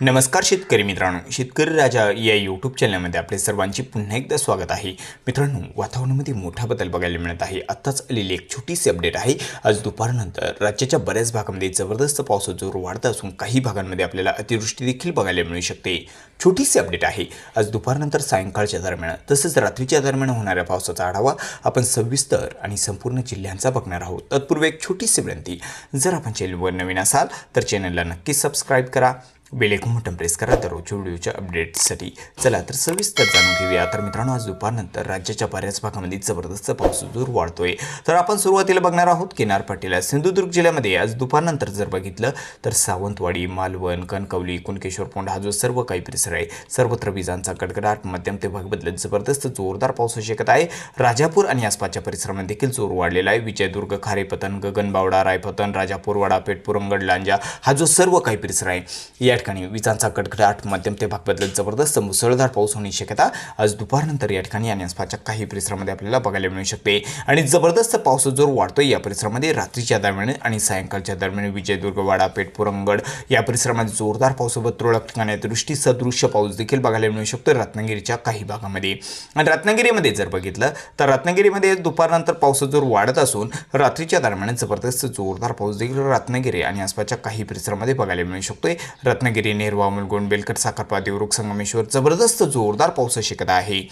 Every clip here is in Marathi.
नमस्कार शेतकरी मित्रांनो. शेतकरी राजा या यूट्यूब चॅनलमध्ये आपले सर्वांचे पुन्हा एकदा स्वागत आहे. मित्रांनो वातावरणामध्ये मोठा बदल बघायला मिळत आहे. आत्ताच आलेली एक छोटीशी अपडेट आहे. आज दुपारनंतर राज्याच्या बऱ्याच भागामध्ये जबरदस्त पावसाचा जोर वाढत असून काही भागांमध्ये आपल्याला अतिवृष्टी देखील बघायला मिळू शकते. छोटीशी अपडेट आहे. आज दुपारनंतर सायंकाळच्या दरम्यान तसंच रात्रीच्या दरम्यान होणाऱ्या पावसाचा आढावा आपण सविस्तर आणि संपूर्ण जिल्ह्यांचा बघणार आहोत. तत्पूर्वी एक छोटीशी विनंती. जर आपण चॅनलवर नवीन असाल तर चॅनलला नक्कीच सबस्क्राईब करा. बेलेकून बटन प्रेस करा दररोजच्या व्हिडिओच्या अपडेटसाठी चला तर सविस्तर जाणून घेऊया. तर मित्रांनो आज दुपारनंतर राज्याच्या बऱ्याच भागामध्ये जबरदस्त पाऊस जोर वाढतोय. तर आपण सुरुवातीला बघणार आहोत किनारपट्टीला सिंधुदुर्ग जिल्ह्यामध्ये आज दुपारनंतर जर बघितलं तर सावंतवाडी मालवण कणकवली कुणकेश्वर पोंड हा जो सर्व काही परिसर आहे सर्वत्र विजांचा कडकडाट मध्यम ते भाग बदलत जबरदस्त जोरदार पाऊस होऊ शकत आहे. राजापूर आणि आसपासच्या परिसरामध्ये देखील जोर वाढलेला आहे. विजयदुर्ग खारेपतन गगनबावडा रायपतन राजापूरवाडा पेठपुरंगड लांजा हा जो सर्व काही परिसर आहे या ठिकाणी विजांचा कडकडाट मध्यम ते भाग बदलत जबरदस्त मुसळधार पाऊस होण्याची शक्यता आज दुपारनंतर या ठिकाणी आणि आसपासच्या काही परिसरामध्ये आपल्याला बघायला मिळू शकते. आणि जबरदस्त पाऊस जोर वाढतोय या परिसरामध्ये रात्रीच्या दरम्यान आणि सायंकाळच्या दरम्यान विजयदुर्ग वाडा पेठपुरंगड या परिसरामध्ये जोरदार पावसासोबत तुरळक ठिकाणी दृष्टी सदृश्य पाऊस देखील बघायला मिळू शकतो रत्नागिरीच्या काही भागामध्ये. आणि रत्नागिरीमध्ये जर बघितलं तर रत्नागिरीमध्ये दुपारनंतर पावसाचा जोर वाढत असून रात्रीच्या दरम्यान जबरदस्त जोरदार पाऊस देखील रत्नागिरी आणि आसपासच्या काही परिसरामध्ये बघायला मिळू शकतोय. रत्नागिरी नेरवा मुलगोंड बेलकर साखरपा देवरुख संगमेश्वर जबरदस्त जोरदार पाऊस शिकत आहे.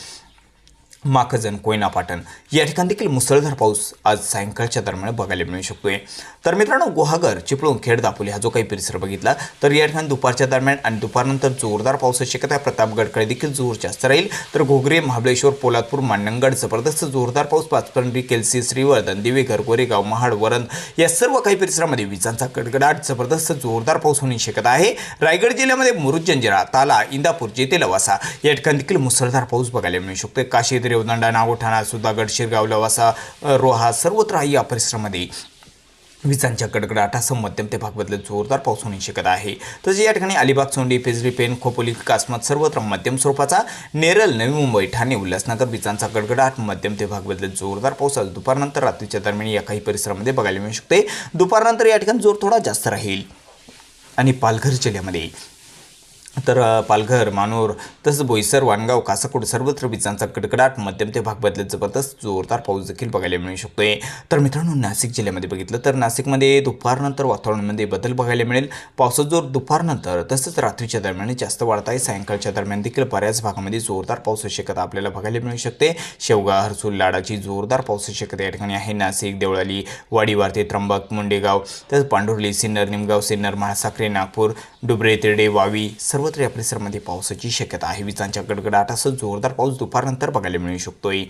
माखजन कोयना पाटण या ठिकाणी देखील मुसळधार पाऊस आज सायंकाळच्या दरम्यान बघायला मिळू शकतोय. तर मित्रांनो गुहागर चिपळूण खेड दापोली हा जो काही परिसर बघितला तर या ठिकाणी दुपारच्या दरम्यान आणि दुपारनंतर जोरदार पावसाची शक्यता आहे. प्रतापगडकडे देखील जोर जास्त राहील. तर घोगरे महाबळेश्वर पोलादपूर मांडणगड जबरदस्त जोरदार पाऊस पाचपंडी केलसी श्रीवर्धन दिवेघर गोरेगाव महाड वरण या सर्व काही परिसरामध्ये विजांचा कडकडाट जबरदस्त जोरदार पाऊस होण्याची शक्यता आहे. रायगड जिल्ह्यामध्ये मुरुजंजिरा ताला इंदापूर जेथे लवासा या ठिकाणी देखील मुसळधार पाऊस बघायला मिळू शकतो काशीद्री रेवदंडा नागोठाणा सुधागड शिरगाव लवासा रोहा सर्वत्र या परिसरामध्ये. विजांच्या कडकडाटासह मध्यम ते भाग बदलत जोरदार पाऊस होण्याची शक्यता आहे. तसेच या ठिकाणी अलिबाग सोंडी पेजरी पेन खोपोली कासमत सर्वत्र मध्यम स्वरूपाचा नेरल नवी मुंबई ठाणे उल्हासनगर विजांचा गडगडाट मध्यम ते भाग बदलत जोरदार पाऊस आज दुपारनंतर रात्रीच्या दरम्यान या काही परिसरामध्ये बघायला मिळू शकते. दुपारनंतर या ठिकाणी जोर थोडा जास्त राहील. आणि पालघर जिल्ह्यामध्ये तर पालघर मानोर तसंच बोईसर वाणगाव कासाकोड सर्वत्र विजांचा कडकडाट मध्यम ते भाग बदलत जबरदस्त जोरदार पाऊस देखील बघायला मिळू शकतोय. तर मित्रांनो नाशिक जिल्ह्यामध्ये बघितलं तर नाशिकमध्ये दुपारनंतर वातावरणामध्ये बदल बघायला मिळेल. पावसाचा जोर दुपारनंतर तसंच रात्रीच्या दरम्यान जास्त वाढत आहे. सायंकाळच्या दरम्यान देखील बऱ्याच भागामध्ये जोरदार पावसाची शक्यता आपल्याला बघायला मिळू शकते. शेवगा हरसूल लाडाची जोरदार पावसाची शक्यता या ठिकाणी आहे. नाशिक देवळाली वाडीवारते त्र्यंबक मुंडेगाव तसंच पांढुर्ली सिन्नर निमगाव सिन्नर महासाखरे नागपूर डुबरे तिरडे वावी सर्वत्र या परिसरामध्ये पावसाची शक्यता आहे. विजांच्या गडगडाटासह जोरदार पाऊस दुपारनंतर बघायला मिळू शकतोय.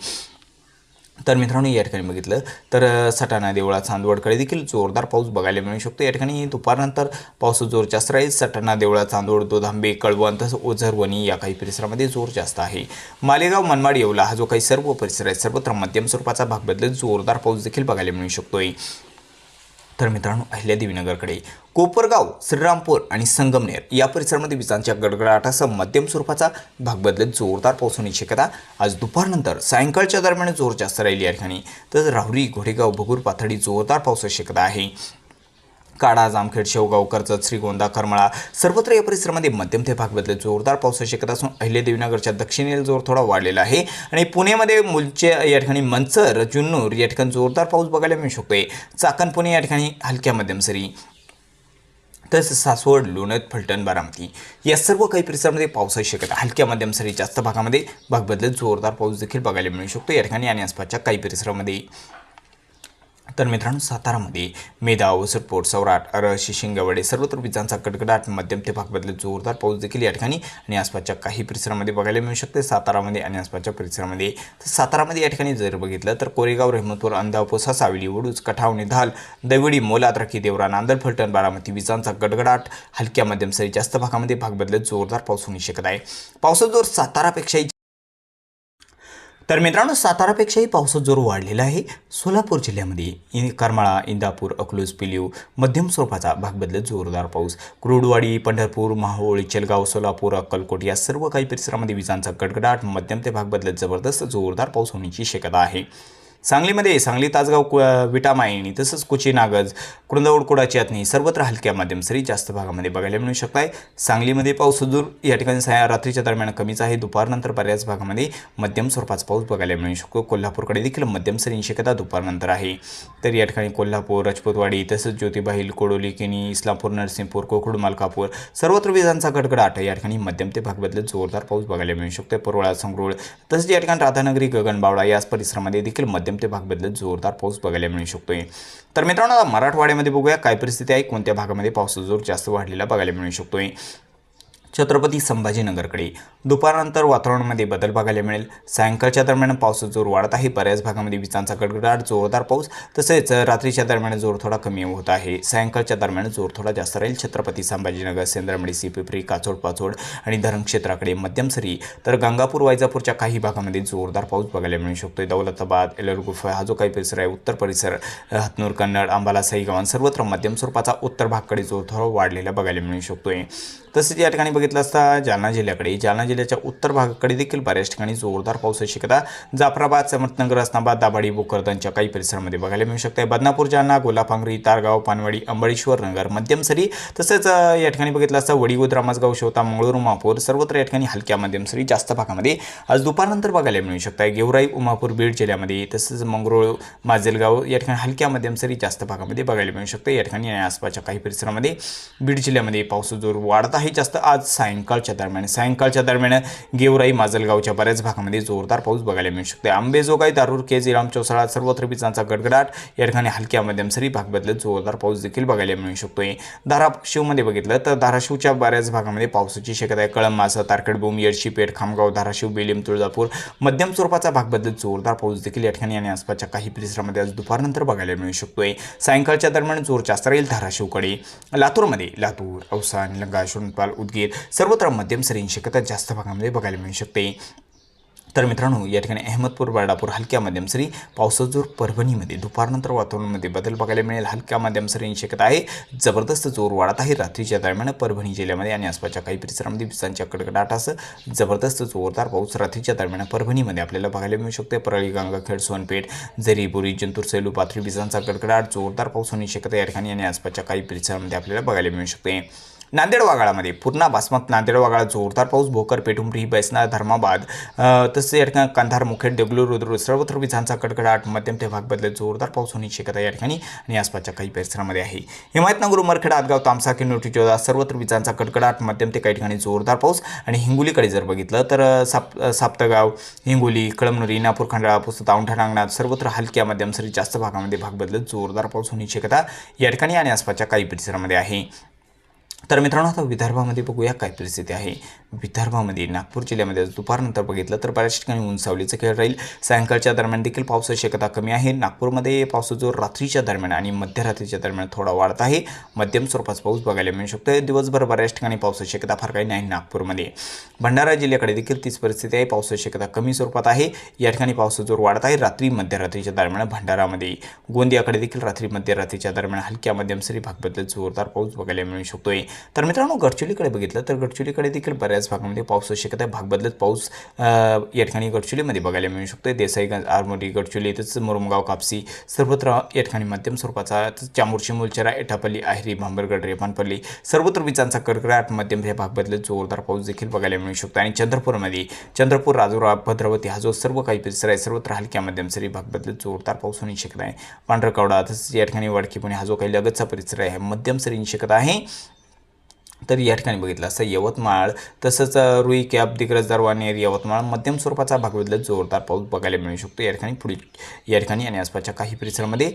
तर मित्रांनो या ठिकाणी बघितलं तर सटाणा देवळा चांदवडकडे देखील जोरदार पाऊस बघायला मिळू शकतो या ठिकाणी दुपारनंतर पाऊस जोर जास्त राहील. सटाणा देवळा चांदवड दोधांबे कळवण तसंच ओझरवणी या काही परिसरामध्ये जोर जास्त आहे. मालेगाव मनमाड येवला हा जो काही सर्व परिसर आहे सर्वत्र मध्यम स्वरूपाचा भाग बदलत जोरदार पाऊस देखील बघायला मिळू शकतोय. तर मित्रांनो अहिल्यादेवीनगरकडे कोपरगाव श्रीरामपूर आणि संगमनेर या परिसरामध्ये विजांच्या गडगडाटासह मध्यम स्वरूपाचा भाग बदलत जोरदार पाऊस होण्याची शक्यता आज दुपारनंतर सायंकाळच्या दरम्यान जोर जास्त राहील या ठिकाणी तर राहुरी घोडेगाव भगूर पाथडी जोरदार पावसाची शक्यता आहे. काडा जामखेड शेवगाव कर्जत श्रीगोंदा करमळा सर्वत्र या परिसरामध्ये मध्यम ते भाग बदलत जोरदार पावसाची शक्यता असून अहिल्यादेवीनगरच्या दक्षिणेला जोर थोडा वाढलेला आहे. आणि पुणेमध्ये मुलचे या ठिकाणी मंचर जुन्नूर या ठिकाणी जोरदार पाऊस बघायला मिळू शकतोय. चाकण पुणे या ठिकाणी हलक्या मध्यम सरी तसेच सासवड लोणत फलटण बारामती या सर्व काही परिसरामध्ये पावसाची शक्यता हलक्या मध्यम सरी जास्त भागामध्ये भाग बदलत जोरदार पाऊस देखील बघायला मिळू शकतो या ठिकाणी आणि आसपासच्या काही परिसरामध्ये. तर मित्रांनो सातारामध्ये मेदाव सटपोट सौराट अरशी शिंगवडे सर्वत्र विजांचा कडकडाट मध्यम ते भाग बदलत जोरदार पाऊस देखील या ठिकाणी आणि आसपासच्या काही परिसरामध्ये बघायला मिळू शकते सातारामध्ये आणि आसपासच्या परिसरामध्ये. तर सातारामध्ये या ठिकाणी जर बघितलं तर कोरेगाव रहमतपूर अंधापोसा सावली वडूज कठावणी धाल दविडी मोलाद्राखी देवरा नांदर फलटण बारामती विजांचा गडगडाट हलक्या मध्यम सरी जास्त भागामध्ये भाग बदलत जोरदार पाऊस होण्याची शक्यता आहे. पावसाचा जोर सातारापेक्षाही तर मित्रांनो सातारापेक्षाही पावसाचा जोर वाढलेला आहे. सोलापूर जिल्ह्यामध्ये इ करमाळा इंदापूर अकलूज पिलीव मध्यम स्वरूपाचा भाग बदलत जोरदार पाऊस. क्रुडवाडी पंढरपूर माहोळ चेलगाव सोलापूर अक्कलकोट या सर्व काही परिसरामध्ये विजांचा गडगडाट मध्यम ते भाग बदलत जबरदस्त जोरदार पाऊस होण्याची शक्यता आहे. सांगलीमध्ये सांगली तासगाव कु विटामायणी तसंच कुची नागज कुरुंदवड कुडाची यातनी सर्वत्र हलक्या माध्यम सरी जास्त भागामध्ये बघायला मिळू शकत आहे सांगलीमध्ये पाऊस दूर या ठिकाणी सा- रात्रीच्या दरम्यान कमीच आहे. दुपारनंतर बऱ्याच भागामध्ये मध्यम स्वरूपाचा पाऊस बघायला मिळू शकतो. कोल्हापूरकडे देखील मध्यम सरी शक्यता दुपारनंतर आहे. तर या ठिकाणी कोल्हापूर राजपूतवाडी तसंच ज्योतिबाहील कोडोली किनी इस्लामपूर नरसिंहपूर कोकड मालकापूर सर्वत्र विजांचा गडगडाट या ठिकाणी मध्यम ते भाग बदलत जोरदार पाऊस बघायला मिळू शकतो परोळा संगरुळ तसंच या ठिकाणी राधानगरी गगनबावडा याच परिसरामध्ये देखील मध्यम ते भाग बदलत जोरदार पाऊस बघायला मिळू शकतोय. तर मित्रांनो आता मराठवाड्यामध्ये बघूया काय परिस्थिती आहे कोणत्या भागामध्ये पावसाचा जोर जास्त वाढलेला बघायला मिळू शकतोय. छत्रपती संभाजीनगरकडे. दुपारनंतर वातावरणामध्ये बदल बघायला मिळेल. सायंकाळच्या दरम्यान पावसाचा जोर वाढत आहे. बऱ्याच भागामध्ये विजांचा गडगडाट जोरदार पाऊस तसेच रात्रीच्या दरम्यान जोर थोडा कमी होत आहे. सायंकाळच्या दरम्यान जोर थोडा जास्त राहील. छत्रपती संभाजीनगर सेंद्रमडी सिपिफरी काचोड पाचोड आणि धरण क्षेत्राकडे मध्यम सरी तर गंगापूर वायजापूरच्या काही भागामध्ये जोरदार पाऊस बघायला मिळू शकतोय. दौलताबाद एलरगुफा हा जो काही परिसर आहे उत्तर परिसर हतनूर कन्नड अंबाला साईगावान सर्वत्र मध्यम स्वरूपाचा उत्तर भागकडे जोर थोडा वाढलेला बघायला मिळू शकतोय. तसेच या ठिकाणी बघितलं असता जालना जिल्ह्याकडे जालना जिल्ह्याच्या उत्तर भागाकडे देखील बऱ्याच ठिकाणी जोरदार पावसाची शक्यता जाफराबाद समर्थनगर अस्नाबाद दाभाडी भोकरदनच्या काही परिसरामध्ये बघायला मिळू शकते बदनापूर जालना गोलापांगरी तारगाव पानवाडी अंबळेश्वर नगर मध्यम सरी तसेच या ठिकाणी बघितलं असता वडीगोद रामासगाव शोता मंगळूर उमापूर सर्वत्र या ठिकाणी हलक्या मध्यम सरी जास्त भागामध्ये आज दुपारनंतर बघायला मिळू शकते गेवराई उमापूर बीड जिल्ह्यामध्ये तसंच मंगरुळ माजेलगाव या ठिकाणी हलक्या मध्यम सरी जास्त भागामध्ये बघायला मिळू शकते या ठिकाणी आणि आसपासच्या काही परिसरामध्ये बीड जिल्ह्यामध्ये पाऊस जोर वाढत आहे. जास्त आज सायंकाळच्या दरम्यान सायंकाळच्या दरम्यान गेवराई माजलगावच्या बऱ्याच भागामध्ये जोरदार पाऊस बघायला मिळू शकते आंबेजोगाई दारूर केज इराम चौसाळा सर्वत्र विजांचा गडगडाट. या ठिकाणी हलक्या मध्यम सरी भाग बदलत जोरदार पाऊस देखील बघायला मिळू शकतोय. धाराशिवमध्ये बघितलं तर धाराशिवच्या बऱ्याच भागामध्ये पावसाची शक्यता आहे. कळम मासा तारखेडबूम येडशीपेठ खामगाव धाराशिव बेलीम तुळजापूर मध्यम स्वरूपाचा भाग बदलत जोरदार पाऊस देखील या ठिकाणी आणि आसपासच्या काही परिसरामध्ये आज दुपारनंतर बघायला मिळू शकतोय. सायंकाळच्या दरम्यान जोर जास्त राहील धाराशिवकडे. लातूरमध्ये लातूर औसा निलंगा शोणपाल उदगीर सर्वत्र मध्यम सरींची शक्यता जास्त भागामध्ये म्हणजे बघायला मिळू शकते. तर मित्रांनो या ठिकाणी अहमदपूर बाळापूर हलक्या मध्यम सरी पावसाचा जोर परभणीमध्ये दुपारनंतर वातावरणामध्ये बदल बघायला मिळेल. हलक्या मध्यम सरींची शक्यता आहे. जबरदस्त जोर वाढत आहे. रात्रीच्या दरम्यान परभणी जिल्ह्यामध्ये आणि आसपासच्या काही परिसरामध्ये विजांच्या कडकडाटासह जबरदस्त जोरदार पाऊस रात्रीच्या दरम्यान परभणीमध्ये आपल्याला बघायला मिळू शकते. परळी गंगाखेड सोनपेठ जरी बोरी जंतूर सेलू पाथरी विजांचा कडकडाट जोरदार पाऊस होण्याची शक्यता या ठिकाणी आणि आसपासच्या काही परिसरामध्ये आपल्याला बघायला मिळू शकते. नांदेड वागाळामध्ये पूर्णा बासमत नांदेड वागाळा जोरदार पाऊस भोकर पेठुंबरी बैसना धर्माबाद तसेच या ठिकाणी कंधार मुखेड देगलूर रुद्र सर्वत्र विजांचा कडकडाट मध्यम ते भाग बदलत जोरदार पाऊस होण्याची शक्यता या ठिकाणी आणि आसपासच्या काही परिसरामध्ये आहे. हिमायतनगर उमरखेड आदगाव तामसा किनोटी जोधा सर्वत्र विजांचा कडकडाट मध्यम ते काही ठिकाणी जोरदार पाऊस आणि हिंगोलीकडे जर बघितलं तर साप साप्तगाव हिंगोली कळमनुरी नागपूर खंडाळा पुस्तक औंढा नागनाथ सर्वत्र हलक्या मध्यम सरी जास्त भागामध्ये भाग बदलत जोरदार पाऊस होण्याची शक्यता या ठिकाणी आणि आसपासच्या काही परिसरामध्ये आहे. तर मित्रांनो आता विदर्भामध्ये बघूया काय परिस्थिती आहे. विदर्भामध्ये नागपूर जिल्ह्यामध्ये दुपारनंतर बघितलं तर बऱ्याच ठिकाणी उंचावलीचं खेळ राहील. सायंकाळच्या दरम्यान देखील पावसाची शक्यता कमी आहे. नागपूरमध्ये पावसाचा जोर रात्रीच्या दरम्यान आणि मध्यरात्रीच्या दरम्यान थोडा वाढत आहे. मध्यम स्वरूपाचा पाऊस बघायला मिळू शकतो दिवसभर बऱ्याच ठिकाणी पावसाची शक्यता फार काही नाही नागपूरमध्ये. भंडारा जिल्ह्याकडे देखील तीच परिस्थिती आहे. पावसाची शक्यता कमी स्वरूपात आहे. या ठिकाणी पावसाचा जोर वाढत आहे. रात्री मध्यरात्रीच्या दरम्यान भंडारामध्ये गोंदियाकडे देखील रात्री मध्यरात्रीच्या दरम्यान हलक्या मध्यम सरी भागबद्दल जोरदार पाऊस बघायला मिळू शकतोय. तर मित्रांनो गडचिरोलीकडे बघितलं तर गडचिरोलीकडे देखील बऱ्याच भागामध्ये पाऊस पावसाची शकत आहे. भाग बदलत पाऊस या ठिकाणी गडचिरोलीमध्ये बघायला मिळू शकतो देसाईगंज आरमोरी गडचिरोली तसंच मुरुमगाव कापसी सर्वत्र या ठिकाणी मध्यम स्वरूपाचा चामोर्शी मुलचरा एटापल्ली आहिरी भांबरगड रेपानपल्ली सर्वत्र विजांचा कडकडाट मध्यम हे भाग बदलत जोरदार पाऊस देखील बघायला मिळू शकतो. आणि चंद्रपूरमध्ये चंद्रपूर राजुरा भद्रावती हा जो सर्व काही परिसर आहे सर्वत्र हलक्या मध्यम सरी भाग बदलत जोरदार पाऊस होण्याची शक्यता आहे पांढरकवडा तसंच या ठिकाणी वडकी पुणे हा जो काही लगतचा परिसर आहे मध्यम सरींची शक्यता आहे. तर या ठिकाणी बघितलं असं यवतमाळ तसंच रुई कॅप दिग्रज दरवानेर यवतमाळ मध्यम स्वरूपाचा भाग बदलत जोरदार पाऊस बघायला मिळू शकतो. या ठिकाणी पुढील या ठिकाणी आणि आसपासच्या काही परिसरामध्ये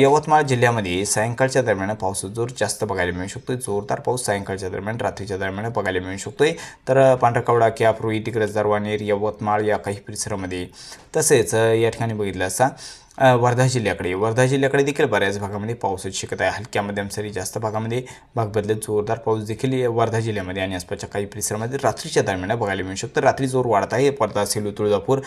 यवतमाळ जिल्ह्यामध्ये सायंकाळच्या दरम्यान पाऊस जोर जास्त बघायला मिळू शकतो जोरदार पाऊस सायंकाळच्या दरम्यान रात्रीच्या दरम्यान बघायला मिळू शकतोय. तर पांढरकवडा कॅप रुई दिग्रज दरवानेर यवतमाळ या काही परिसरामध्ये तसेच या ठिकाणी बघितलं असता वर्धा जिल्ह्याकडे. वर्धा जिल्ह्याकडे देखील बऱ्याच भागामध्ये पावसाची शक्यता आहे. हलक्या मध्यम सरी जास्त भागामध्ये भाग बदलत जोरदार पाऊस देखील वर्धा जिल्ह्यामध्ये आणि आसपासच्या काही परिसरामध्ये रात्रीच्या दरम्यान बघायला मिळू शकतं. रात्री जोर वाढत आहे. वर्धा सेलू तुळजापूर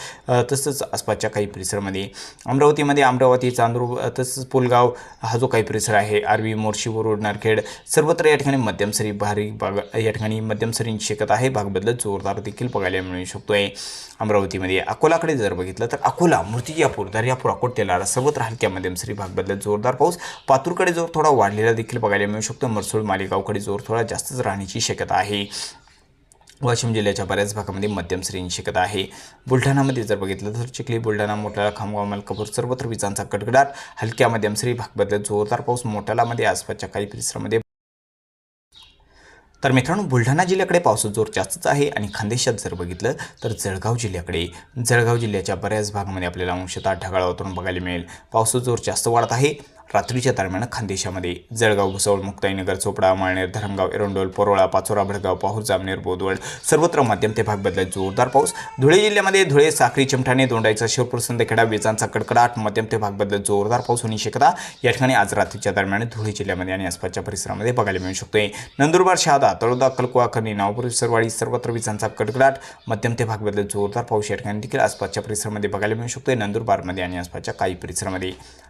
तसंच आसपासच्या काही परिसरामध्ये. अमरावतीमध्ये अमरावती चांदूर तसंच पुलगाव हा जो काही परिसर आहे आरवी मोर्शी वरुड नारखेड सर्वत्र या ठिकाणी मध्यम सरी भारी भाग या ठिकाणी मध्यम सरींची शक्यता आहे. भाग बदलत जोरदार देखील बघायला मिळू शकतोय. अमरावतीमध्ये अकोलाकडे जर बघितलं तर अकोला मूर्तिजापूर दर्यापूर अकोट तेलारा सर्वत्र हलक्या मध्यमसरी भाग बदलत जोरदार पाऊस. पातूरकडे जोर थोडा वाढलेला देखील बघायला मिळू शकतो. मरसूळ मालेगावकडे जोर थोडा जास्तच राहण्याची शक्यता आहे. वाशिम जिल्ह्याच्या बऱ्याच भागामध्ये मध्यम श्रेणी शक्यता आहे. बुलढाणामध्ये जर बघितलं तर चिखली बुलढाणा मोठाला खामगाव मलकापूर सर्वत्र विजांचा कडकडाट. हलक्या मध्यम श्री भाग बदलत जोरदार पाऊस. मोठालामध्ये आसपासच्या काही परिसरामध्ये तर मित्रांनो बुलढाणा जिल्ह्याकडे पावसाचा जोर जास्तच आहे आणि खानदेशात जर बघितलं तर जळगाव जिल्ह्याकडे जळगाव जिल्ह्याच्या बऱ्याच भागामध्ये आपल्याला अंशतः ढगाळ वातावरण बघायला मिळेल. पावसाचा जोर जास्त वाढत आहे. रात्रीच्या दरम्यान खानदेशामध्ये जळगाव भुसावळ मुक्ताईनगर चोपडा माळनेर धरणगाव एरंडोल पोरोळा पाचोरा भडगाव पाहूर जामनेर बोदवड सर्वत्र मध्यम ते भाग बदलत जोरदार पाऊस. धुळे जिल्ह्यामध्ये धुळे साखरी चिमठाणे दोंडाईचा शिवपूर संदखेडा विजांचा कडकडाट मध्यम ते भाग बदलत जोरदार पाऊस होण्याची शक्यता या ठिकाणी आज रात्रीच्या दरम्यान धुळे जिल्ह्यामध्ये आणि आसपासच्या परिसरामध्ये बघायला मिळू शकतोय नंदुरबार शहादा तळोदा कलकुवा खनी नावपूर सरवाडी सर्वत्र विजांचा कडकडाट मध्यम ते भाग बदलत जोरदार पाऊस या ठिकाणी देखील आसपासच्या परिसरामध्ये बघायला मिळू शकतो. नंदुरबारमध्ये आणि आसपासच्या काही परिसरामध्ये